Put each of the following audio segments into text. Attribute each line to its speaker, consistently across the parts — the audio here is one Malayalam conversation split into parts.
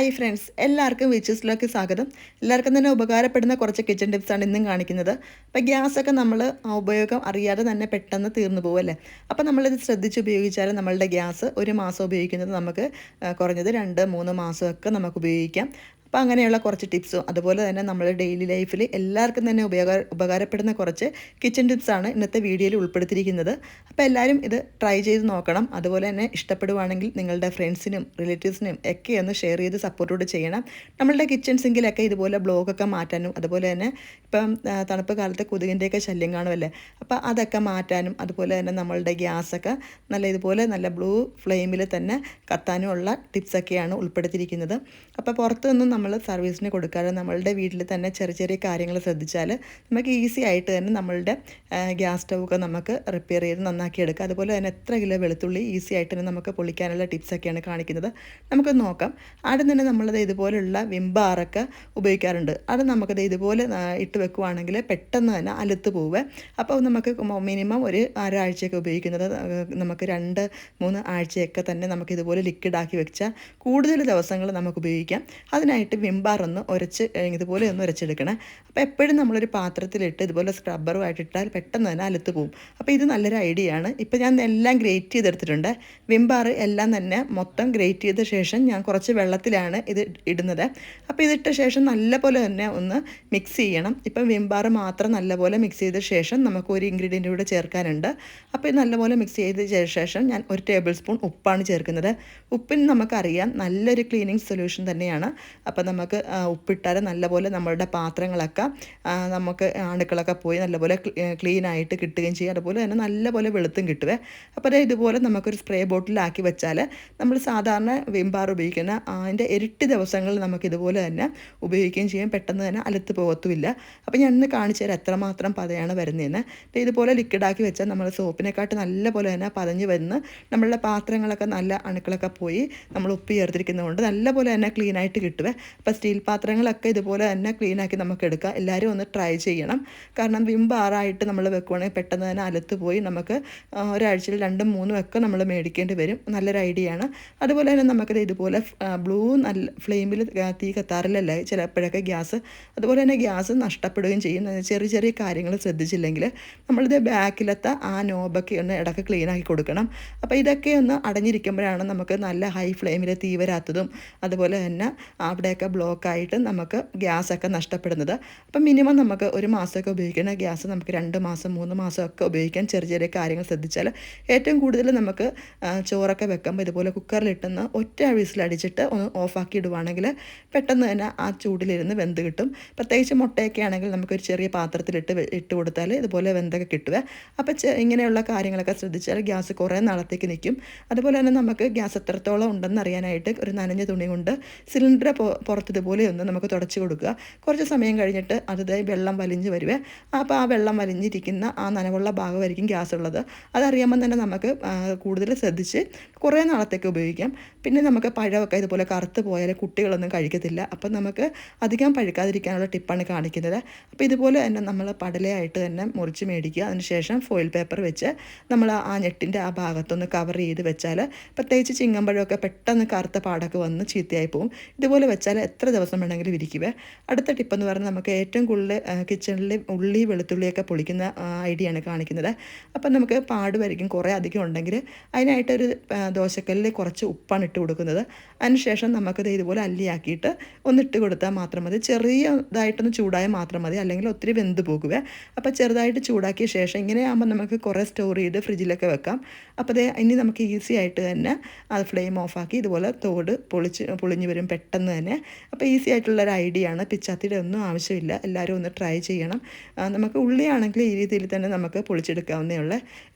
Speaker 1: ഹായ് ഫ്രണ്ട്സ് എല്ലാവർക്കും വിച്ചസിലേക്ക് സ്വാഗതം. എല്ലാവർക്കും തന്നെ ഉപകാരപ്പെടുന്ന കുറച്ച് കിച്ചൺ ടിപ്സാണ് ഇന്നും കാണിക്കുന്നത്. അപ്പോൾ ഗ്യാസൊക്കെ നമ്മൾ ഉപയോഗം അറിയാതെ തന്നെ പെട്ടെന്ന് തീർന്നു പോകുമല്ലേ അപ്പോൾ നമ്മളിത് ശ്രദ്ധിച്ച് ഉപയോഗിച്ചാൽ നമ്മളുടെ ഗ്യാസ് ഒരു മാസം ഉപയോഗിക്കുന്നത് നമുക്ക് കുറഞ്ഞത് രണ്ട് മൂന്ന് മാസമൊക്കെ നമുക്ക് ഉപയോഗിക്കാം. അപ്പോൾ അങ്ങനെയുള്ള കുറച്ച് ടിപ്സും. അതുപോലെ തന്നെ നമ്മുടെ ഡെയിലി ലൈഫിൽ എല്ലാവർക്കും തന്നെ ഉപയോഗ ഉപകാരപ്പെടുന്ന കുറച്ച് കിച്ചൺ ടിപ്സാണ് ഇന്നത്തെ വീഡിയോയിൽ ഉൾപ്പെടുത്തിയിരിക്കുന്നത്. അപ്പോൾ എല്ലാവരും ഇത് ട്രൈ ചെയ്ത് നോക്കണം. അതുപോലെ തന്നെ ഇഷ്ടപ്പെടുവാണെങ്കിൽ നിങ്ങളുടെ ഫ്രണ്ട്സിനും റിലേറ്റീവ്സിനും ഒക്കെ ഒന്ന് ഷെയർ ചെയ്ത് സപ്പോർട്ടോട് ചെയ്യണം. നമ്മളുടെ കിച്ചൺ സിങ്കിലൊക്കെ ഇതുപോലെ ബ്ലോഗൊക്കെ മാറ്റാനും അതുപോലെ തന്നെ ഇപ്പം തണുപ്പ് കാലത്ത് കൊതുകിന്റെയൊക്കെ ശല്യം കാണുമല്ലേ അപ്പോൾ അതൊക്കെ മാറ്റാനും അതുപോലെ തന്നെ നമ്മളുടെ ഗ്യാസൊക്കെ നല്ല ഇതുപോലെ നല്ല ബ്ലൂ ഫ്ലെയിമിൽ തന്നെ കത്താനുമുള്ള ടിപ്സൊക്കെയാണ് ഉൾപ്പെടുത്തിയിരിക്കുന്നത്. അപ്പോൾ പുറത്തുനിന്നും നമ്മൾ സർവീസിന് കൊടുക്കാതെ നമ്മളുടെ വീട്ടിൽ തന്നെ ചെറിയ ചെറിയ കാര്യങ്ങൾ ശ്രദ്ധിച്ചാൽ നമുക്ക് ഈസി ആയിട്ട് തന്നെ നമ്മളുടെ ഗ്യാസ് സ്റ്റൗവൊക്കെ നമുക്ക് റിപ്പയർ ചെയ്ത് നന്നാക്കി എടുക്കാം. അതുപോലെ തന്നെ എത്ര കിലോ വെളുത്തുള്ളി ഈസി ആയിട്ട് തന്നെ നമുക്ക് പൊളിക്കാനുള്ള ടിപ്സൊക്കെയാണ് കാണിക്കുന്നത്. നമുക്ക് നോക്കാം. ആദ്യം തന്നെ നമ്മളത് ഇതുപോലുള്ള വിംബാറൊക്കെ ഉപയോഗിക്കാറുണ്ട്. അത് നമുക്കത് ഇതുപോലെ ഇട്ട് വെക്കുവാണെങ്കിൽ പെട്ടെന്ന് തന്നെ അലുത്ത് പോവുക അപ്പോൾ നമുക്ക് മിനിമം ഒരു ഒരാഴ്ചയൊക്കെ ഉപയോഗിക്കുന്നത് നമുക്ക് രണ്ട് മൂന്ന് ആഴ്ചയൊക്കെ തന്നെ നമുക്ക് ഇതുപോലെ ലിക്വിഡാക്കി വെച്ചാൽ കൂടുതൽ ദിവസങ്ങൾ നമുക്ക് ഉപയോഗിക്കാം. അതിനായിട്ട് വിംബാർ ഒന്ന് ഉരച്ച് ഇതുപോലെ ഒന്ന് ഉരച്ചെടുക്കണം. അപ്പോൾ എപ്പോഴും നമ്മളൊരു പാത്രത്തിലിട്ട് ഇതുപോലെ സ്ക്രബ്ബറുമായിട്ട് ഇട്ടാൽ പെട്ടെന്ന് തന്നെ അലുത്ത് പോകും. അപ്പോൾ ഇത് നല്ലൊരു ഐഡിയ ആണ് ഇപ്പോൾ ഞാൻ എല്ലാം ഗ്രേറ്റ് ചെയ്തെടുത്തിട്ടുണ്ട്. വിംബാർ എല്ലാം തന്നെ മൊത്തം ഗ്രേറ്റ് ചെയ്ത ശേഷം ഞാൻ കുറച്ച് വെള്ളത്തിലാണ് ഇത് ഇടുന്നത്. അപ്പോൾ ഇതിട്ട ശേഷം നല്ലപോലെ തന്നെ ഒന്ന് മിക്സ് ചെയ്യണം. ഇപ്പം വിംബാർ മാത്രം നല്ലപോലെ മിക്സ് ചെയ്ത ശേഷം നമുക്ക് ഒരു ഇൻഗ്രീഡിയന്റ് കൂടെ ചേർക്കാനുണ്ട്. അപ്പോൾ ഇത് നല്ലപോലെ മിക്സ് ചെയ്ത ശേഷം ഞാൻ ഒരു ടേബിൾ സ്പൂൺ ഉപ്പാണ് ചേർക്കുന്നത്. ഉപ്പിന് നമുക്കറിയാം നല്ലൊരു ക്ലീനിങ് സൊല്യൂഷൻ തന്നെയാണ്. അപ്പോൾ നമുക്ക് ഉപ്പിട്ടാൽ നല്ലപോലെ നമ്മളുടെ പാത്രങ്ങളൊക്കെ നമുക്ക് അണുക്കളൊക്കെ പോയി നല്ലപോലെ ക്ലീൻ ആയിട്ട് കിട്ടുകയും ചെയ്യും. അതുപോലെ തന്നെ നല്ലപോലെ വെളുത്തും കിട്ടുവേ. അപ്പോൾ ഇതുപോലെ നമുക്കൊരു സ്പ്രേ ബോട്ടിലാക്കി വെച്ചാൽ നമ്മൾ സാധാരണ വിംബാർ ഉപയോഗിക്കുന്ന അതിന്റെ ഇരട്ടി ദിവസങ്ങളിൽ നമുക്ക് ഇതുപോലെ തന്നെ ഉപയോഗിക്കുകയും ചെയ്യാം. പെട്ടെന്ന് തന്നെ അലത്ത് പോകത്തുമില്ല. അപ്പോൾ ഞാൻ ഇന്ന് കാണിച്ചു തരാം എത്രമാത്രം പതയാണ് വരുന്നതെന്ന്. ഇതുപോലെ ലിക്വിഡാക്കി വെച്ചാൽ നമ്മൾ സോപ്പിനെക്കാട്ട് നല്ലപോലെ തന്നെ പതഞ്ഞ് വന്ന് നമ്മളുടെ പാത്രങ്ങളൊക്കെ നല്ല അണുക്കളൊക്കെ പോയി നമ്മൾ ഉപ്പ് ചേർത്തിരിക്കുന്നതുകൊണ്ട് നല്ലപോലെ തന്നെ ക്ലീനായിട്ട് കിട്ടുവേ. അപ്പോൾ സ്റ്റീൽ പാത്രങ്ങളൊക്കെ ഇതുപോലെ തന്നെ ക്ലീൻ ആക്കി നമുക്ക് എടുക്കാം. എല്ലാവരും ഒന്ന് ട്രൈ ചെയ്യണം. കാരണം വിം ബാറായിട്ട് നമ്മൾ വെക്കുവാണെങ്കിൽ പെട്ടെന്ന് തന്നെ അലത്ത് പോയി നമുക്ക് ഒരാഴ്ചയിൽ രണ്ടും മൂന്നും ഒക്കെ നമ്മൾ മേടിക്കേണ്ടി വരും. നല്ലൊരു ഐഡിയ ആണ്. അതുപോലെ തന്നെ നമുക്കത് ഇതുപോലെ ബ്ലൂ നല്ല ഫ്ലെയിമിൽ തീ കത്താറില്ലല്ലേ ചിലപ്പോഴൊക്കെ ഗ്യാസ് അതുപോലെ തന്നെ ഗ്യാസ് നഷ്ടപ്പെടുകയും ചെയ്യും. ചെറിയ ചെറിയ കാര്യങ്ങൾ ശ്രദ്ധിച്ചില്ലെങ്കിൽ നമ്മളിത് ബാക്കിലത്തെ ആ നോബൊക്കെ ഒന്ന് ഇടയ്ക്ക് ക്ലീൻ ആക്കി കൊടുക്കണം. അപ്പോൾ ഇതൊക്കെ ഒന്ന് അടഞ്ഞിരിക്കുമ്പോഴാണ് നമുക്ക് നല്ല ഹൈ ഫ്ലെയിമിൽ തീ വരാത്തതും അതുപോലെ തന്നെ അവിടെയൊക്കെ ബ്ലോക്കായിട്ട് നമുക്ക് ഗ്യാസൊക്കെ നഷ്ടപ്പെടുന്നത്. അപ്പം മിനിമം നമുക്ക് ഒരു മാസമൊക്കെ ഉപയോഗിക്കുന്ന ഗ്യാസ് നമുക്ക് രണ്ട് മാസം മൂന്ന് മാസമൊക്കെ ഉപയോഗിക്കാൻ ചെറിയ ചെറിയ കാര്യങ്ങൾ ശ്രദ്ധിച്ചാൽ ഏറ്റവും കൂടുതൽ നമുക്ക് ചോറൊക്കെ വെക്കുമ്പോൾ ഇതുപോലെ കുക്കറിലിട്ടുന്ന ഒറ്റ വിസിലടിച്ചിട്ട് ഒന്ന് ഓഫാക്കി ഇടുവാണെങ്കിൽ പെട്ടെന്ന് തന്നെ ആ ചൂടിലിരുന്ന് വെന്ത് കിട്ടും. പ്രത്യേകിച്ച് മുട്ടയൊക്കെ ആണെങ്കിൽ നമുക്കൊരു ചെറിയ പാത്രത്തിലിട്ട് ഇട്ട് കൊടുത്താൽ ഇതുപോലെ വെന്തൊക്കെ കിട്ടുക അപ്പോൾ ഇങ്ങനെയുള്ള കാര്യങ്ങളൊക്കെ ശ്രദ്ധിച്ചാൽ ഗ്യാസ് കുറേ നാളത്തേക്ക് നിൽക്കും. അതുപോലെ തന്നെ നമുക്ക് ഗ്യാസ് എത്രത്തോളം ഉണ്ടെന്ന് അറിയാനായിട്ട് ഒരു നനഞ്ഞ തുണി കൊണ്ട് സിലിണ്ടർ പുറത്ത് ഇതുപോലെ ഒന്ന് നമുക്ക് തുടച്ച് കൊടുക്കുക. കുറച്ച് സമയം കഴിഞ്ഞിട്ട് അത് വെള്ളം വലിഞ്ഞ് വരുവേ. അപ്പോൾ ആ വെള്ളം വലിഞ്ഞിരിക്കുന്ന ആ നനവുള്ള ഭാഗമായിരിക്കും ഗ്യാസ് ഉള്ളത് അതറിയുമ്പോൾ തന്നെ നമുക്ക് കൂടുതൽ ശ്രദ്ധിച്ച് കുറേ നാളത്തേക്ക് ഉപയോഗിക്കാം. പിന്നെ നമുക്ക് പഴമൊക്കെ ഇതുപോലെ കറുത്ത് പോയാൽ കുട്ടികളൊന്നും കഴിക്കത്തില്ല. അപ്പം നമുക്ക് അധികം പഴുക്കാതിരിക്കാനുള്ള ടിപ്പാണ് കാണിക്കുന്നത്. അപ്പോൾ ഇതുപോലെ തന്നെ നമ്മൾ പടലയായിട്ട് തന്നെ മുറിച്ച് മേടിക്കുക. അതിനുശേഷം ഫോയിൽ പേപ്പർ വെച്ച് നമ്മൾ ആ ഞെട്ടിന്റെ ആ ഭാഗത്തൊന്ന് കവർ ചെയ്ത് വെച്ചാൽ പ്രത്യേകിച്ച് ചിങ്ങമ്പഴമൊക്കെ പെട്ടെന്ന് കറുത്ത പാടൊക്കെ വന്ന് ചീത്തയായി പോകും ഇതുപോലെ വെച്ചാൽ എത്ര ദിവസം വേണമെങ്കിലും ഇരിക്കുവേ അടുത്ത ടിപ്പെന്ന് പറഞ്ഞാൽ നമുക്ക് ഏറ്റവും കൂടുതൽ കിച്ചണിൽ ഉള്ളി വെളുത്തുള്ളിയൊക്കെ പൊളിക്കുന്ന ഐഡിയ ആണ് കാണിക്കുന്നത്. അപ്പം നമുക്ക് പാട് വരയ്ക്കും. കുറേ അധികം ഉണ്ടെങ്കിൽ അതിനായിട്ടൊരു ദോശക്കല്ലിൽ കുറച്ച് ഉപ്പാണ് ഇട്ട് കൊടുക്കുന്നത്. അതിനുശേഷം നമുക്കത് ഇതുപോലെ അല്ലിയാക്കിയിട്ട് ഒന്ന് ഇട്ട് കൊടുത്താൽ മാത്രം മതി. ചെറിയ ഇതായിട്ടൊന്ന് ചൂടായാൽ മാത്രം മതി. അല്ലെങ്കിൽ ഒത്തിരി വെന്ത് പോകുവേ. അപ്പോൾ ചെറുതായിട്ട് ചൂടാക്കിയ ശേഷം ഇങ്ങനെയാകുമ്പോൾ നമുക്ക് കുറേ സ്റ്റോർ ചെയ്ത് ഫ്രിഡ്ജിലൊക്കെ വെക്കാം. അപ്പോൾ ദേ ഇനി നമുക്ക് ഈസി ആയിട്ട് തന്നെ അത് ഫ്ലെയിം ഓഫാക്കി ഇതുപോലെ തോട് പൊളിച്ച് പൊളിഞ്ഞ് വരും. പെട്ടെന്ന് തന്നെ അപ്പോൾ ഈസി ആയിട്ടുള്ള ഒരു ഐഡിയ ആണ്. പിച്ചാത്തിയുടെ ഒന്നും ആവശ്യമില്ല. എല്ലാവരും ഒന്ന് ട്രൈ ചെയ്യണം. നമുക്ക് ഉള്ളിയാണെങ്കിൽ ഈ രീതിയിൽ തന്നെ നമുക്ക് പൊളിച്ചെടുക്കാവുന്നേ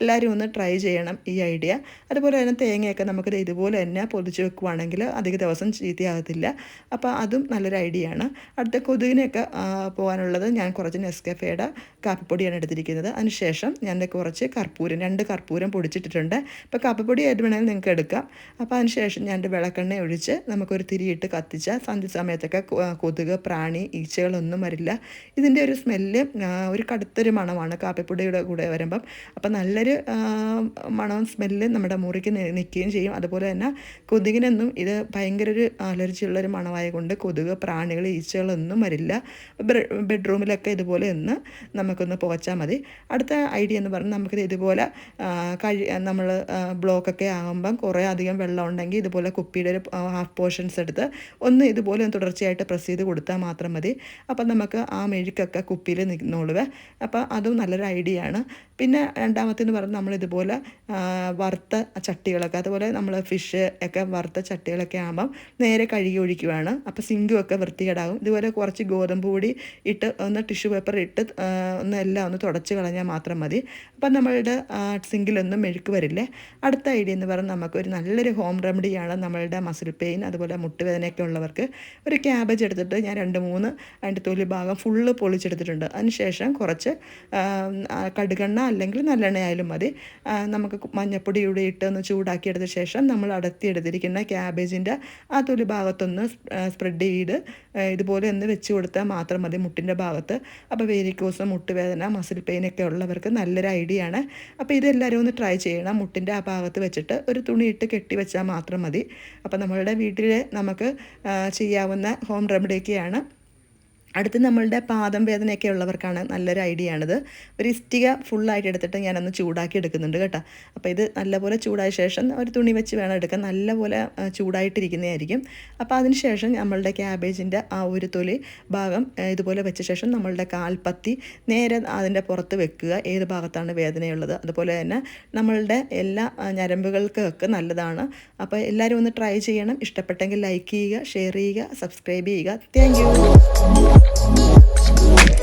Speaker 1: എല്ലാവരും ഒന്ന് ട്രൈ ചെയ്യണം ഈ ഐഡിയ. അതുപോലെ തന്നെ തേങ്ങയൊക്കെ നമുക്ക് ഇതുപോലെ തന്നെ പൊതിച്ച് വെക്കുവാണെങ്കിൽ അധിക ദിവസം ചീത്തയാകത്തില്ല. അപ്പോൾ അതും നല്ലൊരു ഐഡിയ ആണ്. അടുത്ത കൊതുകിനൊക്കെ പോകാനുള്ളത് ഞാൻ കുറച്ച് നെസ്കഫേയുടെ കാപ്പിപ്പൊടിയാണ് എടുത്തിരിക്കുന്നത്. അതിനുശേഷം ഞാൻ കുറച്ച് കർപ്പൂരം രണ്ട് കർപ്പൂരം പൊടിച്ചിട്ടിട്ടുണ്ട്. ഇപ്പോൾ കാപ്പിപ്പൊടി ഏത് വേണമെങ്കിൽ നിങ്ങൾക്ക് എടുക്കാം. അപ്പോൾ അതിനുശേഷം ഞാൻ വിളക്കെണ്ണ ഒഴിച്ച് നമുക്കൊരു തിരിയിട്ട് കത്തിച്ചാൽ സന്ധ്യ സമയത്തൊക്കെ കൊതുക് പ്രാണി ഈച്ചകളൊന്നും വരില്ല. ഇതിന്റെ ഒരു സ്മെല്ല് ഒരു കടുത്തൊരു മണമാണ് കാപ്പിപ്പൊടിയുടെ കൂടെ വരുമ്പം. അപ്പം നല്ലൊരു മണവും സ്മെല്ല് നമ്മുടെ മുറിക്ക് നിൽക്കുകയും ചെയ്യും. അതുപോലെ തന്നെ കൊതുകിനൊന്നും ഇത് ഭയങ്കര ഒരു അലർജി ഉള്ളൊരു മണമായതുകൊണ്ട് കൊതുക് പ്രാണികൾ ഈച്ചകളൊന്നും വരില്ല. ബെഡ്റൂമിലൊക്കെ ഇതുപോലെ ഒന്ന് നമുക്കൊന്ന് പോച്ചാൽ മതി. അടുത്ത ഐഡിയ എന്ന് പറഞ്ഞാൽ നമുക്കിത് ഇതുപോലെ കഴി നമ്മൾ ബ്ലോക്കൊക്കെ ആകുമ്പം കുറേ അധികം വെള്ളം ഉണ്ടെങ്കിൽ ഇതുപോലെ കുപ്പിയുടെ ഒരു ഹാഫ് പോർഷൻസ് എടുത്ത് ഒന്ന് ഇതുപോലെ ഒന്ന് തുടർച്ചയായിട്ട് പ്രസ് ചെയ്ത് കൊടുത്താൽ മാത്രം മതി. അപ്പം നമുക്ക് ആ മെഴുക്കൊക്കെ കുപ്പിയിൽ നിന്നോളുവേ. അപ്പോൾ അതും നല്ലൊരു ഐഡിയ ആണ്. പിന്നെ രണ്ടാമത്തേന്ന് പറഞ്ഞാൽ നമ്മൾ ഇതുപോലെ വറുത്ത ചട്ടികളൊക്കെ അതുപോലെ നമ്മൾ ഫിഷ് ഒക്കെ വറുത്ത ചട്ടികളൊക്കെ ആകുമ്പം നേരെ കഴുകി ഒഴിക്കുവാണ്. അപ്പോൾ സിങ്കും ഒക്കെ വൃത്തികേടാകും. ഇതുപോലെ കുറച്ച് ഗോതമ്പ് പൊടി ഇട്ട് ഒന്ന് ടിഷ്യൂ പേപ്പർ ഇട്ട് ഒന്ന് എല്ലാം ഒന്ന് തുടച്ച് കളഞ്ഞാൽ മാത്രം മതി. അപ്പം നമ്മളുടെ സിങ്കിലൊന്നും മെഴുക്ക് വരില്ലേ? അടുത്ത ഐഡിയ എന്ന് പറഞ്ഞാൽ നമുക്ക് ഒരു നല്ലൊരു ഹോം റെമഡിയാണ് നമ്മളുടെ മസിൽ പെയിൻ അതുപോലെ മുട്ടുവേദനയൊക്കെ ഉള്ളവർക്ക് ഒരു ക്യാബേജ് എടുത്തിട്ട് ഞാൻ രണ്ട് മൂന്ന് അതിന്റെ തൊലി ഭാഗം ഫുള്ള് പൊളിച്ചെടുത്തിട്ടുണ്ട്. അതിനുശേഷം കുറച്ച് കടുകെണ്ണ അല്ലെങ്കിൽ നല്ലെണ്ണ ആയാലും മതി നമുക്ക് മഞ്ഞപ്പൊടി ഇവിടെ ഇട്ട് ഒന്ന് ചൂടാക്കിയെടുത്ത ശേഷം നമ്മൾ അടർത്തിയെടുത്തിരിക്കുന്ന ക്യാബേജിന്റെ ആ തൊലി ഭാഗത്തൊന്ന് സ്പ്രെഡ് ചെയ്ത് ഇതുപോലെ ഒന്ന് വെച്ച് കൊടുത്താൽ മാത്രം മതി മുട്ടിന്റെ ഭാഗത്ത്. അപ്പോൾ വേരിക്കോസ് മുട്ടുവേദന മസിൽ പെയിൻ ഒക്കെ ഉള്ളവർക്ക് നല്ലൊരു ഐഡിയ ആണ്. അപ്പോൾ ഇതെല്ലാവരും ഒന്ന് ട്രൈ ചെയ്യണം. മുട്ടിന്റെ ആ ഭാഗത്ത് വെച്ചിട്ട് ഒരു തുണിയിട്ട് കെട്ടി വെച്ചാൽ മാത്രം മതി. അപ്പോൾ നമ്മളുടെ വീട്ടിൽ നമുക്ക് ചെയ്യാവുന്ന ഹോം റെമഡിയൊക്കെയാണ്. അടുത്ത് നമ്മളുടെ പാദം വേദനയൊക്കെ ഉള്ളവർക്കാണ് നല്ലൊരു ഐഡിയ ആണിത്. ഒരു ഇസ്റ്റിക ഫുള്ളായിട്ട് എടുത്തിട്ട് ഞാനൊന്ന് ചൂടാക്കി എടുക്കുന്നുണ്ട് കേട്ടോ. അപ്പോൾ ഇത് നല്ലപോലെ ചൂടായ ശേഷം ഒരു തുണി വെച്ച് വേണം എടുക്കാൻ. നല്ലപോലെ ചൂടായിട്ടിരിക്കുന്നതായിരിക്കും. അപ്പോൾ അതിന് ശേഷം നമ്മളുടെ ക്യാബേജിന്റെ ആ ഒരു തൊലി ഭാഗം ഇതുപോലെ വെച്ച ശേഷം നമ്മളുടെ കാൽപ്പത്തി നേരെ അതിന്റെ പുറത്ത് വെക്കുക. ഏത് ഭാഗത്താണ് വേദനയുള്ളത്. അതുപോലെ തന്നെ നമ്മളുടെ എല്ലാ ഞരമ്പുകൾക്കൊക്കെ നല്ലതാണ്. അപ്പോൾ എല്ലാവരും ഒന്ന് ട്രൈ ചെയ്യണം. ഇഷ്ടപ്പെട്ടെങ്കിൽ ലൈക്ക് ചെയ്യുക ഷെയർ ചെയ്യുക സബ്സ്ക്രൈബ് ചെയ്യുക. Thank Thank you.